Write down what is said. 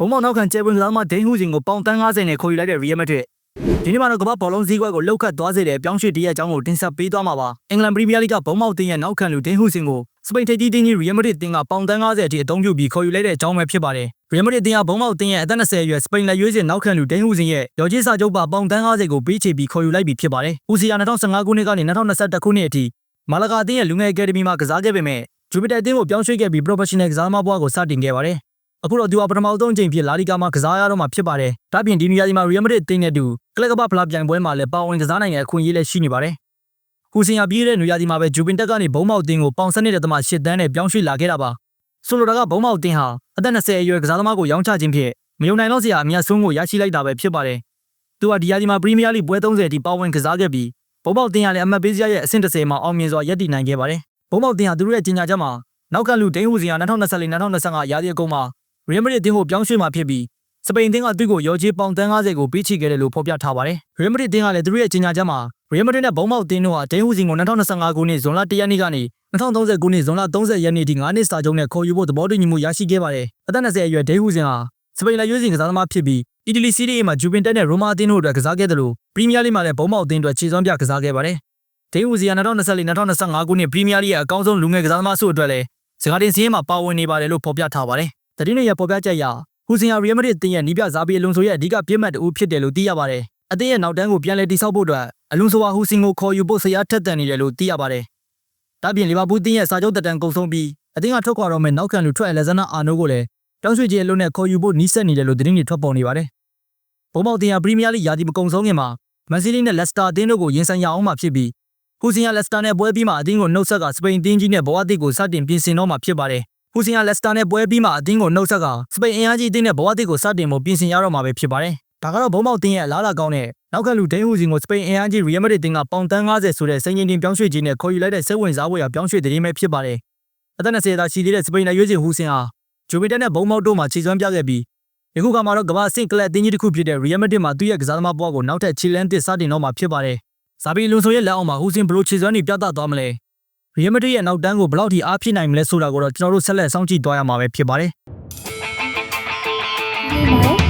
ဘုံမောက်နောက်ခံကျဲပွင့်ကစားသမားဒိန်းဟူးစင်ကိုပေါင်တန်း90နဲ့ခေါ်ယူလိုက်တဲ့ Real Madrid ဒီနေ့မှာတော့ကမ္ဘာဘောလုံးစည်းကွက်ကိုလှုပ်ခတ်သွားစေတဲ့ပြောင်းရွှေ့တရက်အကြောင်းကိုတင်ဆက်ပေးသွားမှာပါအင်္ဂလန်ပရီးမီးယားလိဂ်ကဘုံမောက်တင်ရဲ့နောက်ခံလူဒိန်းဟူးစင်ကိုစပိန်ထိပ်သီးတင်းကြီး Real Madrid တင်ကပေါင်တန်း90အထိအသုံးပြုပြီးခေါ်ယူလိုက်တဲ့အကြောင်းပဲဖြစ်ပါတယ် Real Madrid တင်ကဘုံမောက်တင်ရဲ့အသက်20အရွယ်စပိန်လက်ရွေးစင်နောက်ခံလူဒိန်းဟူးစင်ရဲ့ရော်ကြီးစာချုပ်ပါပေါင်တန်း90ကိုပေးချေပြီးခေါ်ယူလိုက်ပြီးဖြစ်ပါတယ်ဦးစီယာ2015ခုနှစ်ကနေ2021ခုနှစ်အထိမာလာဂါအသင်းရဲ့လူငယ်အကယ်ဒမီမှာကစားခဲ့ပေမဲ့ဂျူပီတာအသင်းကိုပြောင်းရွှေ့ခဲ့ပြီး professional ကစားသမားဘဝကိုစတင်ခဲ့ပါတယ် အခုတော့သူဟာပထမဆုံးအကြိမ်ဖြစ်လာလီဂါမှာကစားရတော့မှာဖြစ်ပါတယ်။ဒါ့အပြင်ဒီနေရာဒီမှာ Real Madrid တင်းနဲ့တူကလပ်ကပဖလားပြိုင်ပွဲမှာလည်းပါဝင်ကစားနိုင်တဲ့အခွင့်အရေးလည်းရှိနေပါတယ်။ဟူစင်ယာပြီးတဲ့နေရာဒီမှာပဲဂျူပင်တက်ကနေဘုံမောက်တင်းကိုပေါင်စနစ်တဲ့တမ၈တန်းနဲ့ပြောင်းရွှေ့လာခဲ့တာပါ။ဆိုလိုတာကဘုံမောက်တင်းဟာအသက်20အရွယ်ကစားသမားကိုရောင်းချခြင်းဖြင့်မယုံနိုင်တော့စရာအမြတ်ဆုံးကိုရရှိလိုက်တာပဲဖြစ်ပါတယ်။သူဟာဒီရာဒီမှာပရီးမီးယားလိပွဲ30အထိပါဝင်ကစားခဲ့ပြီးဘုံမောက်တင်းဟာလည်းအမတ်ပေးစရာရဲ့အဆင့်30မှာအောင်မြင်စွာရပ်တည်နိုင်ခဲ့ပါတယ်။ဘုံမောက်တင်းဟာသူတို့ရဲ့ကြီးညာချက်မှာနောက်ကလူဒိန်းဟူစင်ယာ2024-2025ရာသီအကုန်မှာ Real Madrid တင်းကိုပြောင်းရွှေ့မှာဖြစ်ပြီးစပိန်တင်းကသူ့ကိုရောချေးပေါင်တန်း90ကိုပေးချေခဲ့တယ်လို့ဖော်ပြထားပါတယ်။ Real Madrid တင်းကလည်းသူတို့ရဲ့ကြီးညာချက်မှာ Real Madrid နဲ့ဘုံမောက်တင်းတို့ဟာဒိန်းဟူစင်ကို2025ခုနှစ်ဇွန်လ1ရက်နေ့ကနေ2030ခုနှစ်ဇွန်လ30ရက်နေ့ထိ9နှစ်စာချုပ်နဲ့ခေါ်ယူဖို့သဘောတူညီမှုရရှိခဲ့ပါတယ်။အသက်20အရွယ်ဒိန်းဟူစင်ဟာစပိန်လက်ရွေးစင်ကစားသမားဖြစ်ပြီးအီတလီစီးရီးမှာဂျူပင်တက်နဲ့ရိုမာအသင်းတို့အတွက်ကစားခဲ့တယ်လို့ပရီးမီးယားလိမှာလည်းဘုံမောက်တင်းအတွက်ခြေစွမ်းပြကစားခဲ့ပါတယ်။ဒိန်းဟူစင်ဟာ2024-2025ခုနှစ်ပရီးမီးယားလိရဲ့အကောင်းဆုံးလူငယ်ကစားသမားစုအတွက်လည်းစကားတင်စည်းရင်မှာပါဝင်နေပါတယ်လို့ဖော်ပြထားပါတယ်။ တတိယရဲ့ဖော်ပြချက်အရဟူစင်ယာရီယယ်မဒရစ်အသင်းရဲ့နီးပြဇာဘီအလွန်ဆိုရဲ့အဓိကပြစ်မှတ်တူဖြစ်တယ်လို့သိရပါတယ်။အသင်းရဲ့နောက်တန်းကိုပြန်လည်တည်ဆောက်ဖို့အတွက်အလွန်ဆိုဟာဟူစင်ကိုခေါ်ယူဖို့ဆရာထက်တန်နေတယ်လို့သိရပါတယ်။ဒါပြင်လီဗာပူးအသင်းရဲ့စာချုပ်တက်တန်ကုန်ဆုံးပြီးအသင်းကထွက်ခွာတော့မဲ့နောက်ခံလူထွက်အလက်ဇန္ဒာအာနိုကိုလည်းတောင်းရွှေ့ခြင်းအလုံးနဲ့ခေါ်ယူဖို့နီးစပ်နေတယ်လို့သတင်းတွေထွက်ပေါ်နေပါတယ်။ဘုံမောက်တင်ဟာပရီးမီးယားလိယာတီမကုန်ဆုံးခင်မှာမန်စီးလီနဲ့လက်စတာအသင်းတို့ကိုရင်ဆိုင်ရအောင်မှာဖြစ်ပြီးဟူစင်ယာလက်စတာနဲ့ပွဲပြီးမှအသင်းကိုနှုတ်ဆက်ကစပိန်အသင်းကြီးနဲ့ဘဝတစ်ကိုစတင်ပြင်ဆင်တော့မှာဖြစ်ပါတယ်။ ဟူစင်ယာလက်စတာနဲ့ပွဲပြီးမှအသင်းကိုနှုတ်ဆက်ကစပိန်အင်အားကြီးအသင်းနဲ့ဘဝတစ်ကိုစတင်ဖို့ပြင်ဆင်ရတော့မှာပဲဖြစ်ပါတယ်။ဒါကတော့ဘုံမောက်တင်ရဲ့အလားအလာကောင်းတဲ့နောက်ကလူဒိန်းဟူစင်ကိုစပိန်အင်အားကြီးရီယယ်မဒရစ်တင်ကပေါင်တန်း90ဆိုတဲ့စိန်ရင်တင်ပြောင်းရွှေ့ခြင်းနဲ့ခေါ်ယူလိုက်တဲ့စိတ်ဝင်စားဖွယ်ရာပြောင်းရွှေ့တဲ့ပဲဖြစ်ပါတယ်။အသက်20သားရှိသေးတဲ့စပိန်နယ်ရွေးစင်ဟူစင်ဟာဂျိုမီတက်နဲ့ဘုံမောက်တို့မှာခြေစွမ်းပြခဲ့ပြီးယခုကမှတော့ကမ္ဘာအဆင့်ကလပ်အသင်းကြီးတစ်ခုဖြစ်တဲ့ Real Madrid မှာသူ့ရဲ့ကစားသမားဘဝကိုနောက်ထပ်ခြေလန်းတစ်စတင်တော့မှာဖြစ်ပါတယ်။ဇာဘီလွန်ဆိုရဲ့လက်အောက်မှာဟူစင်ဘလိုခြေစွမ်းတွေပြသသွားမလဲ။ Real Madrid ရဲ့နောက်တန်းကိုဘယ်လောက်ထိအားဖြစ်နိုင်မလဲဆိုတာကိုတော့ကျွန်တော်တို့ဆက်လက်စောင့်ကြည့်သွားရမှာပဲဖြစ်ပါတယ်။